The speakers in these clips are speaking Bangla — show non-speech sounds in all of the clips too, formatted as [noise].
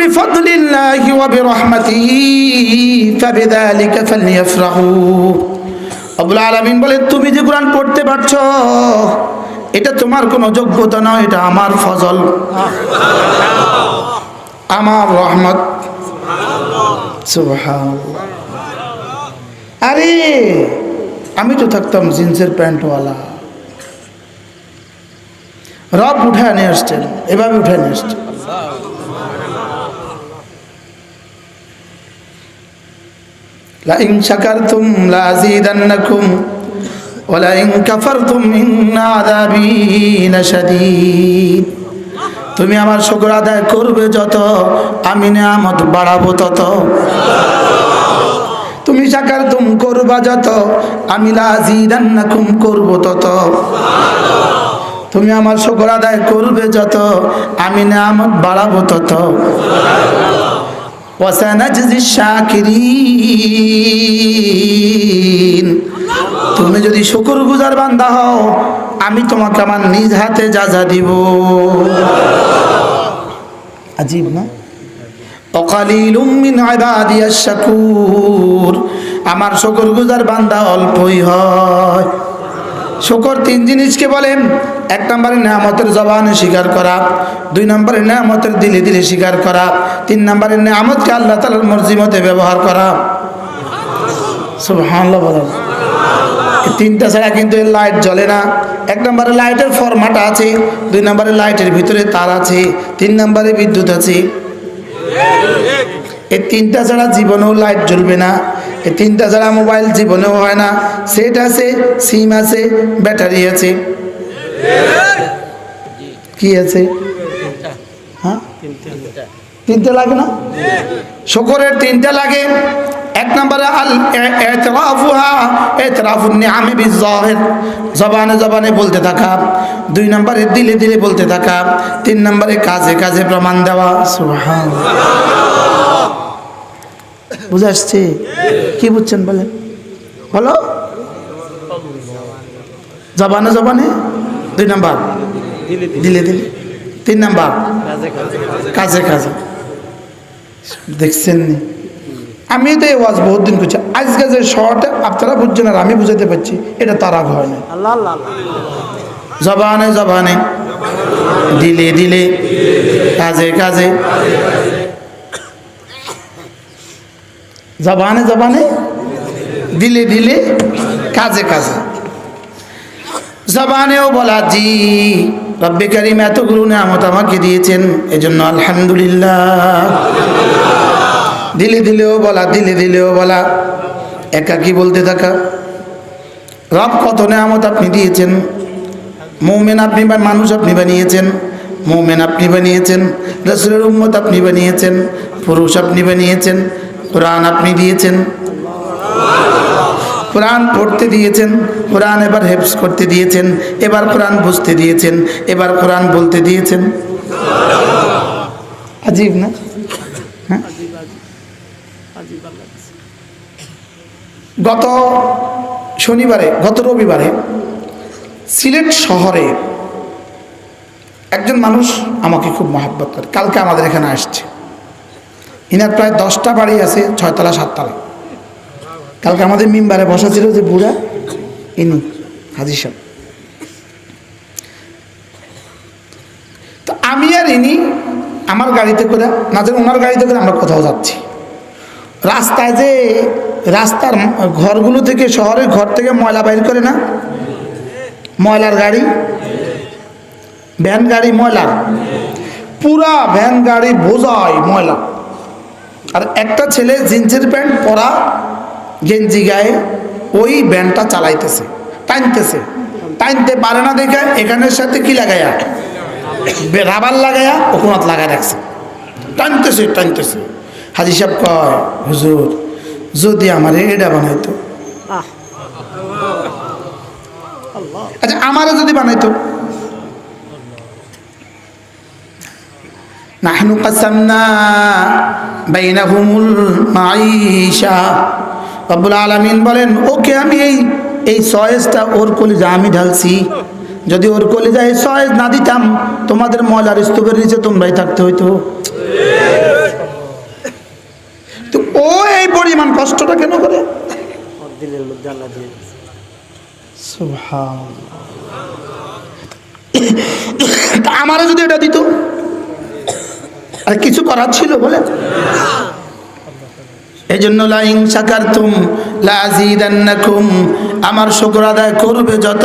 بفضل الله وبرحمته فبذلك فليفرحوا আবুল আলামিন বলে তুমি যে কোরআন পড়তে পারছো এটা তোমার কোনো যোগ্যতা নয় এটা আমার ফজল আমার রহমত সুবহানাল্লাহ। আরে আমি তো থাকতাম জিন্সের প্যান্টওয়ালা রব উঠে নিয়ে আসছেন এভাবে উঠে নিয়ে আসছেন لئن شكرتم لأزيدنكم ولئن كفرتم إن عذابي لشديد তুমি আমার শুকর আদায় করবে যত আমি নিয়ামত বাড়াবো তত তুমি সাকার তুম করবা যত আমি লাজিদান্নাকুম করব তত তুমি আমার শুকর আদায় করবে যত আমি নিয়ামত বাড়াবো তত তুমি যদি শুকর গুজার বান্দা হও, আমি তোমাকে আমার নিজ হাতে যা যা দিব। আজীব না? আমার শুকর গুজার বান্দা অল্পই হয়। শুকর তিন জিনিসকে বলেন এক নম্বরে নেয়ামতের জবানে স্বীকার করা, দুই নম্বরে নেয়ামতের দিলে দিলে স্বীকার করা, তিন নম্বরে নেয়ামতকে আল্লাহ তালার মর্জি মতে ব্যবহার করা। সুবহানাল্লাহ বলেন। এই তিনটা ছাড়া কিন্তু এর লাইট জ্বলে না। এক নম্বরে লাইটের ফরমাট আছে, দুই নম্বরে লাইটের ভিতরে তার আছে, তিন নম্বরে বিদ্যুৎ আছে। এই তিনটা ছাড়া জীবনেও লাইট জ্বলবে না। এই তিনটা ছাড়া মোবাইল জীবনেও হয় না। সেট আছে, সিম আছে, ব্যাটারি আছে। কি আছে? হ্যাঁ? তিনটে লাগে না? শকরের তিনটে লাগে। এক নম্বরে আল এতরাফুহা, এতরাফুন নিআমি বিজাহির জবানে জবানে বলতে থাকা। দুই নম্বরে দিলে দিলে বলতে থাকা। তিন নম্বরে কাজে কাজে প্রমাণ দেওয়া। সুবহানাল্লাহ। বুঝে আসছে? কি বুঝছেন বলেন? বলো। জবানে জবানে? দুই নাম্বার? দিলে দিলে। তিন নাম্বার? কাজে কাজে। দেখছেন আমি তো এই ওয়াজ বহুত দিন করছি। আজকে যে শর্ট আপনারা বুঝছেন আর আমি বুঝাতে পারছি এটা তারা হয় না। জবানে জবানে। দিলে দিলে। কাজে কাজে। জবানে জবানে। দিলে দিলে। কাজে কাজে। জবানেও বলা জি। রব্বে কারিম এতগুলো নিয়ামত আমাকে দিয়েছেন, এজন্য আলহামদুলিল্লাহ। দিলে দিলেও বলা, দিলে দিলেও বলা। একাকি বলতে থাকা। রব কত নিয়ামত আপনি দিয়েছেন। মৌমেন আপনি বা- মানুষ আপনি বানিয়েছেন। মৌমেন আপনি বানিয়েছেন। রসুলের উম্মত আপনি বানিয়েছেন। পুরুষ আপনি বানিয়েছেন। কোরআন আপনি দিয়েছেন। কোরআন পড়তে দিয়েছেন, কোরআন এবার হেফস করতে দিয়েছেন, এবার কোরআন বুঝতে দিয়েছেন, এবার কোরআন বলতে দিয়েছেন। আজীব না? হ্যাঁ? গত শনিবারে, গত রবিবারে সিলেট শহরে একজন মানুষ আমাকে খুব মহাব্বত করে। কালকে আমাদের এখানে আসছে। ইনার প্রায় দশটা বাড়ি আছে, ছয়তলা, সাততলা। কালকে আমাদের মিম্বারে বসা ছিল যে বুড়া, ইনি, হাজির সাহেব। তো আমি আর ইনি আমার গাড়িতে করে, না যেন ওনার গাড়িতে করে আমরা কোথাও যাচ্ছি। রাস্তায় যে রাস্তার ঘরগুলো থেকে, শহরের ঘর থেকে ময়লা বাইর করে না? ময়লার গাড়ি? ভ্যান গাড়ি, ময়লা? পুরা ভ্যান গাড়ি বোঝায় ময়লা। আর একটা ছেলে জিন্সের প্যান্ট পরা গেঞ্জি গায়ে ওই ব্যান্ডটা চালাইতেছে টানতেছে। টানতে পারে না দেখে এখানের সাথে কি লাগাইয়া? রাবার লাগাইয়া ওখানে লাগাই রাখছে। টানতেছে টানতেছে। হাজি সাহেব কয় হুজুর যদি আমার এটা বানাইতো? আচ্ছা আমারও যদি বানাইতো? নাহনু কাসামনা বাইনাহুমুল মাইশা রব্বুল আলামিন বলেন ওকে আমি এই এই সয়েজটা ওর কলিজা আমি ঢালছি। যদি ওর কলিজা এই সয়েজ না দিতাম তোমাদের ময়লার স্তূপের নিচে তোমরাই থাকতে হইতো। তো ও এই পরিমাণ কষ্টটা কেন করে? [coughs] আমারও যদি এটা দিত? আর কিছু করার ছিল বলে? এই জন্য লাইং সাকার তুম লাজিদান্নাকুম আমার শুকর আদায় করবে যত,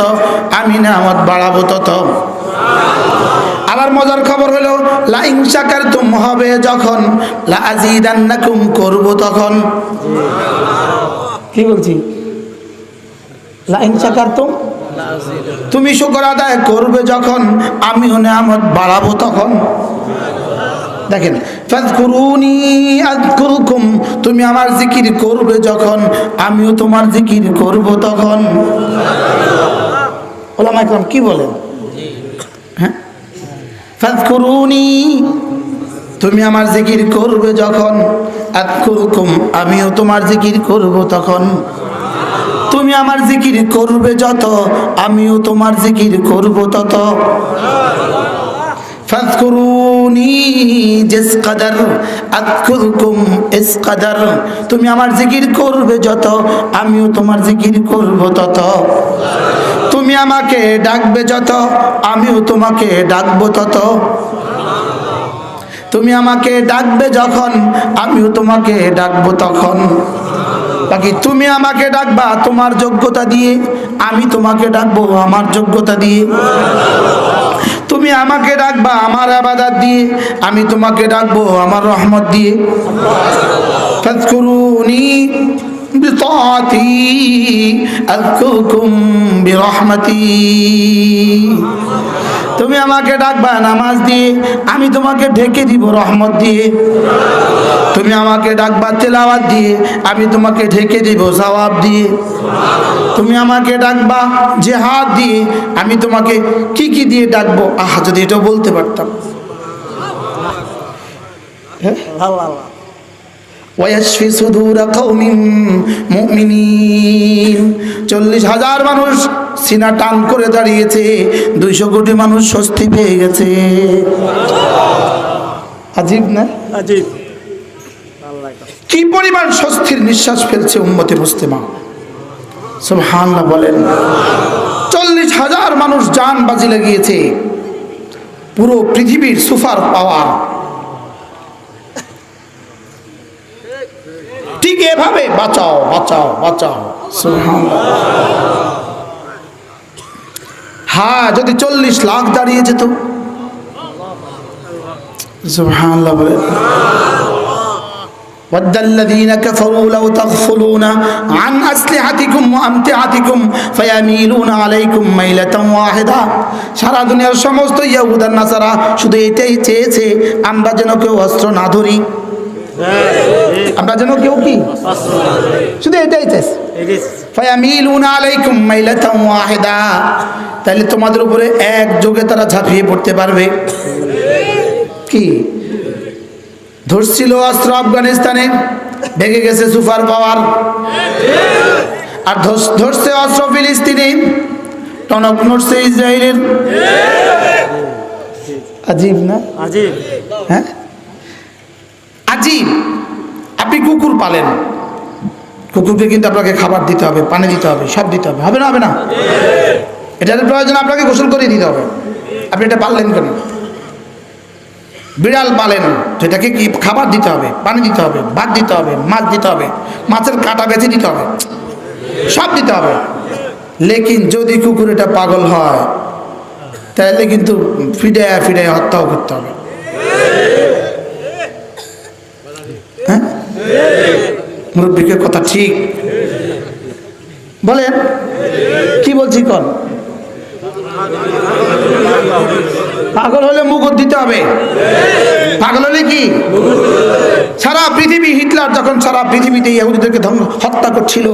আমি না আমার বাড়াবো তত। আবার মজার খবর হলো লাইং সাকার তুম হবে যখন লাজিদান্নাকুম করব তখন। কি বলছি? লাইং সাকার তুম তুমি শুকর আদায় করবে যখন, আমিও নেয়ামত বাড়াবো তখন। দেখেন ফাজকুরুনি আযকুরুকুম তুমি আমার জিকির করবে যখন আমিও তোমার জিকির করব তখন ওলামা ইকরাম কি বলেন? হ্যাঁ? ফাজকুরুনি তুমি আমার জিকির করবে যখন আযকুরুকুম আমিও তোমার জিকির করব তখন তুমি আমার জিকির করবে যত আমিও তোমার জিকির করব তত তুমি আমার জিকির করবে যত, আমিও তোমার জিকির করব তত। তুমি আমাকে ডাকবে যত, আমিও তোমাকে ডাকবো তত। তুমি আমাকে ডাকবে যখন, আমিও তোমাকে ডাকবো তখন। বাকি তুমি আমাকে ডাকবা তোমার যোগ্যতা দিয়ে, আমি তোমাকে ডাকবো আমার যোগ্যতা দিয়ে। তুমি আমাকে ডাকবা আমার আবাদাত দিয়ে, আমি তোমাকে ডাকবো আমার রহমত দিয়ে। ফাজকুরুনি بطاعتي أذكركم برحمتي তুমি আমাকে ডাকবা নামাজ দিয়ে, আমি তোমাকে ঢেকে দিব রহমত দিয়ে। তুমি আমাকে ডাকবা তেলাওয়াত দিয়ে আমি তোমাকে ঢেকে দিব জবাব দিয়ে। তুমি আমাকে ডাকবা জেহাদ দিয়ে আমি তোমাকে কি কি দিয়ে ডাকবো? আহ, যদি এটা বলতে পারতাম। হ্যাঁ? চল্লিশ হাজার মানুষ সিনা টান করে দাঁড়িয়েছে, দুইশো কোটি মানুষ স্বস্তি পেয়ে গেছে। আজীব না? আজিব। কি পরিমাণ স্বস্তির নিঃশ্বাস ফেলছে উম্মতে মুসলিমা? সুবহানাল্লাহ বলেন, চল্লিশ হাজার মানুষ জান বাজি লাগিয়েছে। পুরো পৃথিবীর সুপার পাওয়ার। ঠিক এভাবে বাঁচাও বাঁচাও বাঁচাও। হ্যাঁ যদি চল্লিশ লাখ দাঁড়িয়ে যেত। সুবহানাল্লাহ বলেন। ود الذين كفروا لو تغفلون عن أسلحتكم وأمتعتكم فيميلون عليكم ميلة واحدة সারা দুনিয়ার সমস্ত ইয়াহুদার নাসারা শুধু এটাই চেয়েছে আমরা যেন কেউ অস্ত্র না ধরি আমরা যেন কেউ কি শুধু এটাই চেয়েছে ফায়ামিলুনা আলাইকুম মাইলাতাম ওয়াহিদা তাহলে তোমাদের উপরে এক যোগে তারা ঝাঁপিয়ে পড়তে পারবে কি ধরছিল অস্ত্র আফগানিস্তানে ভেঙে গেছে সুপার পাওয়ার। আর ধরছে অস্ত্র ফিলিস্তিনে টনক নড়ছে ইসরায়েলের। আজীব না? আজিব। হ্যাঁ? আজীব। আপনি কুকুর পালেন। কুকুরকে কিন্তু আপনাকে খাবার দিতে হবে পানি দিতে হবে সব দিতে হবে। হবে না হবে না? এটার প্রয়োজন আপনাকে গোসল করে দিতে হবে। আপনি এটা পারলেন কেন? বিড়াল পালেন, সেটাকে কি খাবার দিতে হবে? পানি দিতে হবে, ভাত দিতে হবে, মাছ দিতে হবে, মাছের কাঁটা বেছে দিতে হবে, সব দিতে হবে। লেকিন যদি কুকুর এটা পাগল হয়, তাহলে কিন্তু ফিডায় ফিডায় হত্যাও করতে হবে। হ্যাঁ? মুরব্বীকে কথা ঠিক। বলেন, কি বলছি কন? পাগল হলে মুগুর দিতে হবে। পাগল হলে কি? সারা পৃথিবী হিটলার যখন সারা পৃথিবীতে ইয়াহুদিদেরকে হত্যা করছিল,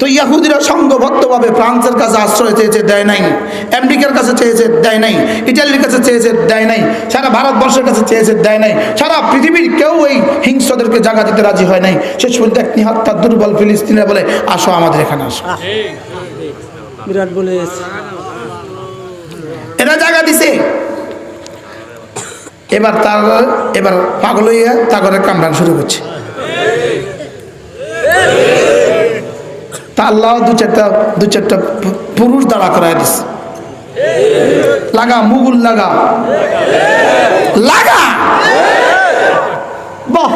তো ইয়াহুদিরা সংঘবদ্ধভাবে ফ্রান্সের কাছে আশ্রয় চেয়েছে, দেয় নাই। আমেরিকার কাছে চেয়েছে, দেয় নাই। ইটালির কাছে চেয়েছে, দেয় নাই। সারা ভারতবর্ষের কাছে চেয়েছে, দেয় নাই। সারা পৃথিবীর কেউ এই হিংস্রদেরকে জায়গা দিতে রাজি হয় নাই। শেষ পর্যন্ত এক নিহত্যা দুর্বল ফিলিস্তিনে বলে, আসো আমাদের এখানে আসো। বিরাট বলে এরা জায়গা দিছে। এবার তার, এবার পাগল হইয়া তাগরের কামড়ান শুরু করছে। তা আল্লাহ দু চারটা দু চারটা পুরুষ দাঁড়া করাই দিছে। লাগা, মুগুল লাগা। লাগা! বাহ!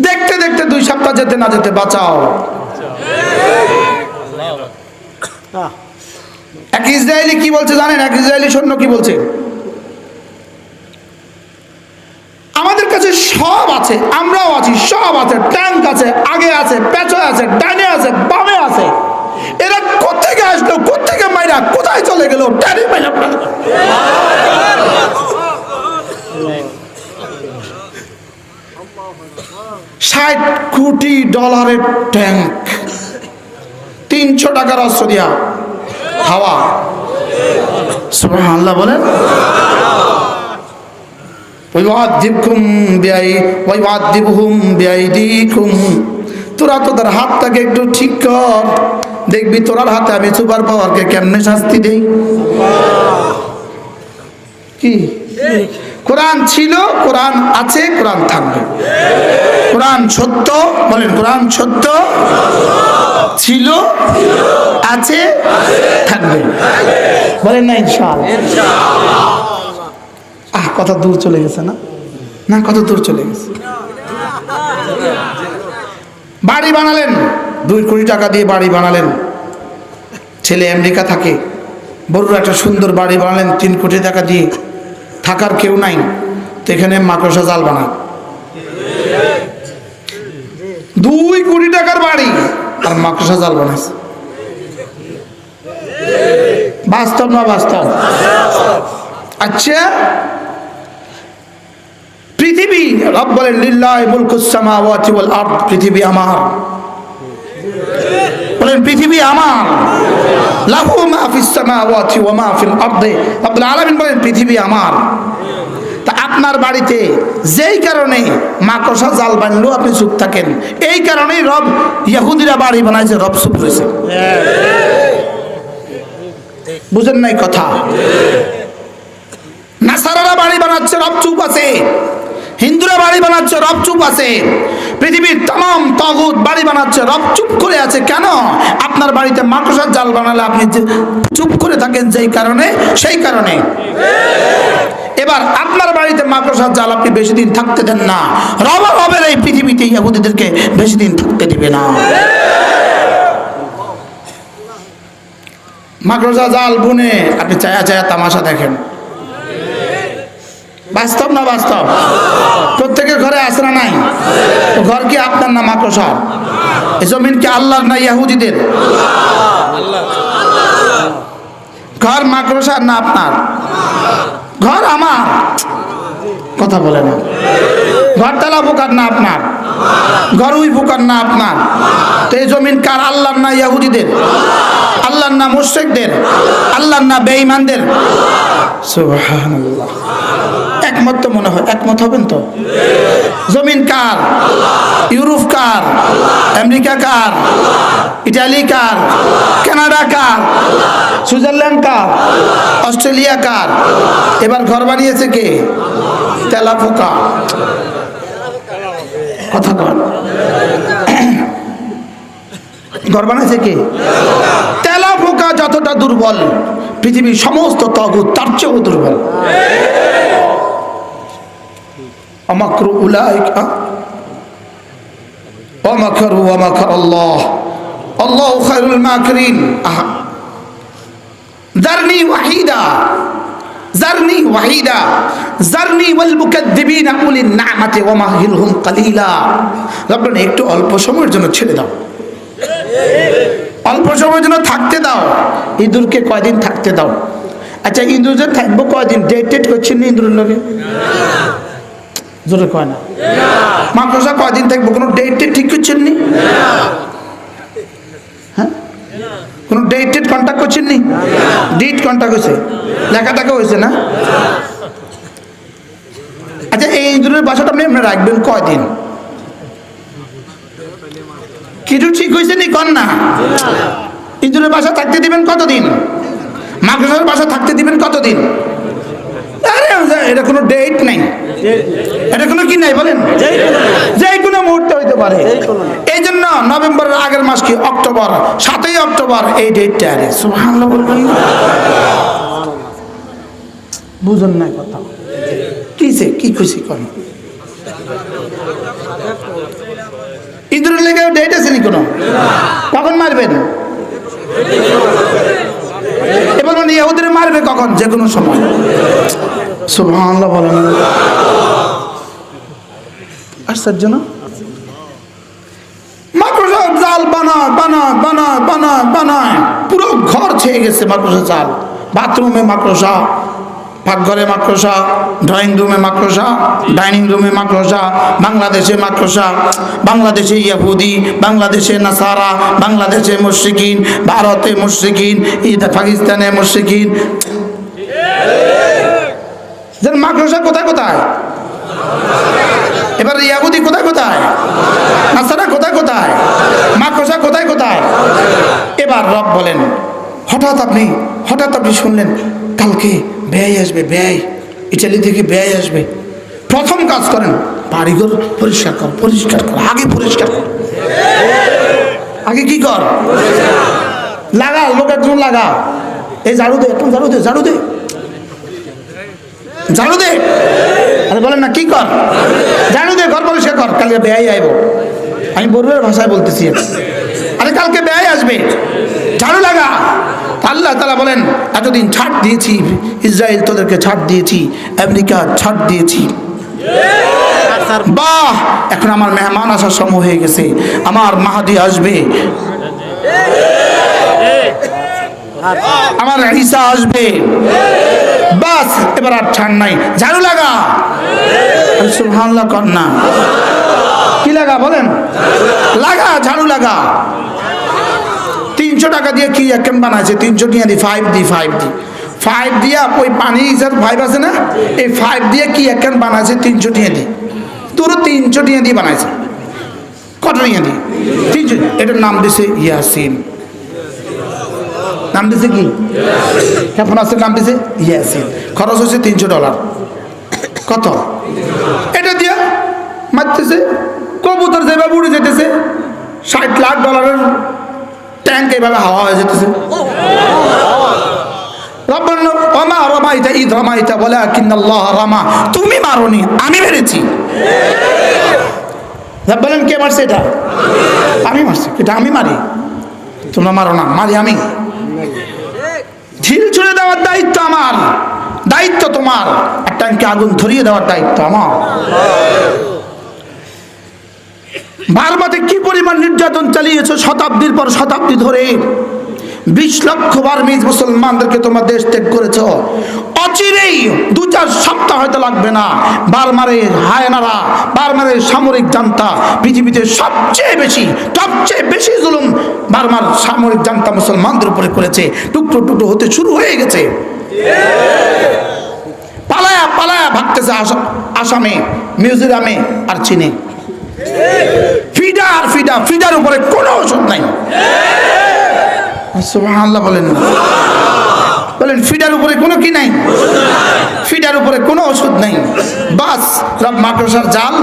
দেখতে দেখতে দুই সপ্তাহ যেতে না যেতে বাঁচাও। এক ইসরায়েলি কি বলছে জানেন? এক ইসরায়েলি সৈন্য কি বলছে? আমাদের কাছে সব আছে, আমরাও আছি, সব আছে ট্যাঙ্ক আছে, আগে আছে, পেছনে আছে, ডানে আছে, বামে আছে। এরা কোথেকে আসলো কোথেকে মাইরা, কোথায় চলে গেল? মাইরা ষাট কোটি ডলারের ট্যাঙ্ক তিনশো টাকার অস্ত্র দিয়া। হাওয়া। সুবহানাল্লাহ বলেন। ওয়াদিবকুম বিআই ওয়াদিবহুম বিআইদিকুম। তোরা তোদের হাতটাকে একটু ঠিক কর। দেখবি তোরার হাতে আমি সুপার পাওয়ারকে কেমনে শাস্তি দেই? কি? কোরআন ছিল, কোরআন আছে, কোরআন থাকবে। কোরআন সত্য, বলেন কোরআন সত্য। ছিল? আছে? থাকবে। বলেন না, ইনশাআল্লাহ। আহ কত দূর চলে গেছে না? না কত দূর চলে গেছে। বাড়ি বানালেন। দুই কোটি টাকা দিয়ে বাড়ি বানালেন। ছেলে আমেরিকা থাকে। বড় একটা সুন্দর বাড়ি বানালেন, তিন কোটি টাকা দিয়ে। থাকার কেউ নাই। তো এখানে মাকড়সা জাল বানায় দুই কোটি টাকার বাড়ি। আর মাকড়সা জাল বানাইছে। বাস্তব না বাস্তব? আচ্ছা পৃথিবী, রব বলেন, লিল্লাহি মুলকুস সামাওয়াতি ওয়াল আরদ পৃথিবী আমার। বলেন, পৃথিবী আমার। লাহু মা ফিস ওয়া মা ফিল বলেন, পৃথিবী আমার। তা আপনার বাড়িতে যেই কারণে মাকসা জাল বানলো, আপনি চুপ থাকেন। এই কারণেই রব ইয়াহুদিরা বাড়ি বানাইছে, রব চুপ রয়েছে বুঝেন নাই কথা? নাসারারা বাড়ি বানাচ্ছে, রব চুপ আছে। হিন্দুরা বাড়ি বানাচ্ছে, রব চুপ আছে। পৃথিবীর তাম তগুত বাড়ি বানাচ্ছে, রব চুপ করে আছে। কেন? আপনার বাড়িতে মাকড়সার জাল বানালে আপনি চুপ করে থাকেন যেই কারণে, সেই কারণে। এবার আপনার বাড়িতে মাকড়সার জাল আপনি বেশি দিন থাকতে দেন না। রব রবের এই পৃথিবীতে ইহুদিদেরকে বেশি দিন থাকতে দিবে না। মাকড়সা জাল বুনে আপনি চায়া চায়া তামাশা দেখেন। বাস্তব না বাস্তব? প্রত্যেকের ঘরে আশ্রা নাই। ঘর কি আপনার না মাকড়সা এই জমিন কি আল্লাহর না ইয়াহুদিদের? ঘর মাকড়সার না আপনার? ঘর আমার। কথা বলে না। ঘরতলা বোকার না আপনার? ঘর উই বোকার না আপনার? তো এই জমিন কার আল্লাহর না ইয়াহুদিদের? আল্লাহর না মুশ্রিকদের? আল্লাহর না বেঈমানদের? সুবহানাল্লাহ। একমত তো মনে হয় একমত হবেন তো? জমিন কার? ইউরোপ কার? আমেরিকা কার? ইটালি কার? কানাডা কার? সুইজারল্যান্ড কার? অস্ট্রেলিয়া কার? এবার ঘর বানিয়েছে কে? তেলাপোকা। কথা কর ঘর বানাইছে কে? তেলা পোকা যতটা দুর্বল, পৃথিবীর সমস্ত তগুত তার চেয়েও দুর্বল। অমাকর উলাইকা অমাকর অমাকর আল্লাহ আল্লাহ খায়রুল মাকরিন আহা জারনি ওয়াহিদা জারনি ওয়াহিদা জারনি ওয়াল মুকাদ্দিবিন আকুলিন নামাতে ওয়ামাহিলহুম কালিলা রব্বানা একটু অল্প সময়ের জন্য ছেড়ে দাও। অল্প সময়ের জন্য থাকতে দাও। ইঁদুরকে কয়দিন থাকতে দাও? আচ্ছা ইঁদুর যে থাকব কয়দিন? ডেট টেট করছেন না ইঁদুরের লোকে জোরে কয় না। মাকড়সা কয়দিন থাকব? কোনো ডেট টেট ঠিক করছেন নি হ্যাঁ? কোনো ডেট টেট কন্ট্যাক্ট করছেন নি ডেট কন্ট্যাক্ট হয়েছে। লেখা টাকা হয়েছে না? আচ্ছা এই ইঁদুরের বাসাটা আপনি আপনি রাখবেন কয়দিন? কিছু ঠিক হয়েছে নি কন না। ইঁদুরের বাসা থাকতে দিবেন কতদিন? মাকড়সার বাসা থাকতে দিবেন কতদিন? এটা কোনো ডেট নাই। এটা কোনো কি নাই বলেন? যে কোনো মুহূর্তে হইতে পারে। এই জন্য নভেম্বরের আগের মাস কি? অক্টোবর। সাতই অক্টোবর এই ডেটটা আরে, সুবহানাল্লাহ বলবেন? বুঝুন না কথা। কিসে কি খুশি করেন? ঈদের লেগে ডেট আছে নি কোনো? কখন মারবেন? এবার মানে ইহুদের মারবে কখন? যে কোনো সময়। সুবহানাল্লাহ বলেন। আশ্চর্য না? মাকড়সা জাল বানায় বানায় বানায় বানায় বানায়। পুরো ঘর ছেয়ে গেছে মাকড়সা জাল। বাথরুমে মাকড়সা, পাকঘরে মাকড়সা ড্রয়িং রুমে মাকড়সা ডাইনিং রুমে মাকড়সা, বাংলাদেশে মাকড়সা, বাংলাদেশে ইয়াহুদি, বাংলাদেশে নাসারা, বাংলাদেশে মুশরিকিন, ভারতে মুশরিকিন পাকিস্তানে মুশরিকিন। মাকড়সা কোথায় কোথায়? এবার ইয়াহুদি কোথায় কোথায়? নাসারা কোথায় কোথায়? মাকড়সা কোথায় কোথায়? এবার রব বলেন, হঠাৎ আপনি হঠাৎ আপনি শুনলেন, কালকে ব্যয় আসবে, ব্যয়। ইটালি থেকে ব্যয় আসবে। প্রথম কাজ করেন, বাড়িঘর পরিষ্কার কর পরিষ্কার কর, আগে পরিষ্কার কর। আগে কি কর? লাগা, লোকের জন্য লাগা। এই ঝাড়ু দে একটু ঝাড়ু দে ঝাড়ু দে। ঝাড়ু দে। আরে বলেন না, কি কর? ঝাড়ু দে, ঘর পরিষ্কার কর, কালকে ব্যয় আইব। আমি বড়ুয়ার ভাষায় বলতেছি আরে কালকে ব্যয় আসবে। ঝাড়ু লাগা। আল্লাহ তালা বলেন, এতদিন ছাড় দিয়েছি, ইসরায়েল তোদেরকে ছাড় দিয়েছি, আমেরিকা ছাড় দিয়েছি। বাহ, এখন আমার মেহমান আসার সময় হয়ে গেছে। আমার মাহাদি আসবে। আমার ঈসা আসবে। বাস, এবার আর ছাড় নাই। ঝাড়ু লাগা? সুবহানাল্লাহ না। কি লাগা বলেন? লাগা, ঝাড়ু লাগা। তিনশো টাকা দিয়ে কি একখান বানাইছে? তিনশো টিয়া দি ফাইভ দি ফাইভ দি। ফাইভ দিয়ে ওই পানি হিসাব ফাইভ আছে না? এই ফাইভ দিয়ে কি একখান বানাইছে? তিনশো টিয়া দি। তোর তিনশো টিয়া দিয়ে বানাইছে। কত টিয়া দি? তিনশো। এটার নাম দিছে ইয়াসিন। নাম দিছে কি ক্ষেপণাস্ত্রের নাম দিছে ইয়াসিন খরচ হচ্ছে তিনশো ডলার। কত? এটা দিয়া মারতেছে। কবুতর যেভাবে উড়ে যেতেছে, ষাট লাখ ডলারের ট্যাঙ্ক এইভাবে হাওয়া হয়ে যেতেছে। বলে তুমি আমি মেরেছি। বলেন, কে মারছে এটা? আমি মারছি। এটা আমি মারি। তোমরা মারো না, মারি আমি। ঢিল ছুড়ে দেওয়ার দায়িত্ব আমার। দায়িত্ব তোমার। আর ট্যাঙ্কে আগুন ধরিয়ে দেওয়ার দায়িত্ব আমার। বারবাতে কি পরিমাণ নির্যাতন চালিয়েছো শতাব্দীর পর শতাব্দী ধরে? বিশ লক্ষ বার্মিজ মুসলমানদেরকে তোমার দেশ ত্যাগ করেছ। অচিরেই দু চার সপ্তাহ হয়তো লাগবে না। বারমারের হায়নারা বারমারের সামরিক জান্তা, পৃথিবীতে সবচেয়ে বেশি সবচেয়ে বেশি জুলুম বারমার সামরিক জান্তা মুসলমানদের উপরে করেছে। টুকরো টুকরো হতে শুরু হয়ে গেছে। পালায়া পালায়া ভাগতেছে আসাম- মিউজিয়ামে আর চীনে। ফিডা আর ফিডা, ফিডার উপরে কোনো ওষুধ নাই। সুবহানাল্লাহ বলেন না। বলেন, ফিডার উপরে কোনো কি নাই? ফিডার উপরে কোনো ওষুধ নাই। বাস, রব মাকড়সার জাল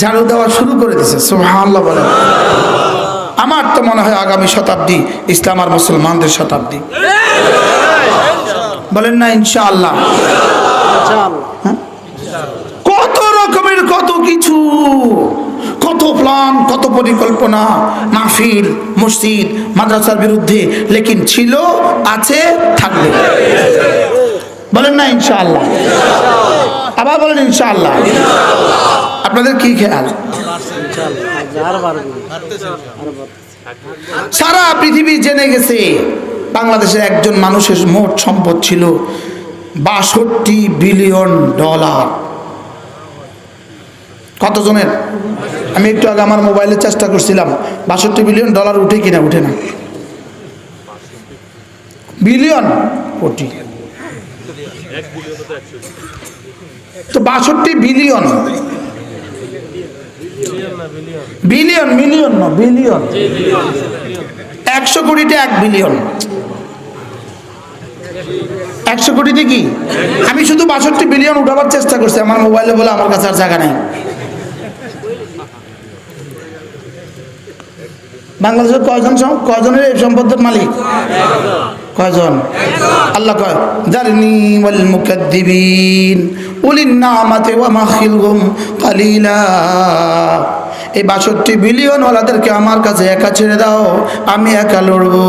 ঝাড়ু দেওয়া শুরু করে দিছে, সুবহানাল্লাহ বলেন। আমার তো মনে হয় আগামী শতাব্দী ইসলাম আর মুসলমানদের শতাব্দী। বলেন না ইনশাআল্লাহ কত রকমের কত কিছু কত প্ল্যান কত পরিকল্পনা? মাহফিল, মসজিদ, মাদ্রাসার বিরুদ্ধে, লেকিন ছিল, আছে, থাকবে। বলেন না ইনশাআল্লাহ। আবার বলেন ইনশাআল্লাহ। আপনাদের কি খেয়াল? সারা পৃথিবী জেনে গেছে, বাংলাদেশের একজন মানুষের মোট সম্পদ ছিল বাষট্টি বিলিয়ন ডলার। কতজনের? আমি একটু আগে আমার মোবাইলে চেষ্টা করছিলাম, বাষট্টি বিলিয়ন ডলার উঠে কিনা, উঠে না। বিলিয়ন? কোটি। তো বাষট্টি বিলিয়ন। বিলিয়ন, মিলিয়ন না, বিলিয়ন। একশো কোটিতে এক বিলিয়ন। একশো কোটিতে কি? আমি শুধু বাষট্টি বিলিয়ন উঠাবার চেষ্টা করছি, আমার মোবাইলে বলে আমার কাছে আর জায়গা নেই। বাংলাদেশের কয়জন কয়জনের এই সম্পদের মালিক? কয়জন? আল্লাহ কয়, জারনি ওয়াল মুকাদ্দিবিন, উলিন নামাতে ওয়া মাখিলহুম এই বাষট্টি বিলিয়ন ওয়ালাদেরকে আমার কাছে একা ছেড়ে দাও, আমি একা লড়বো।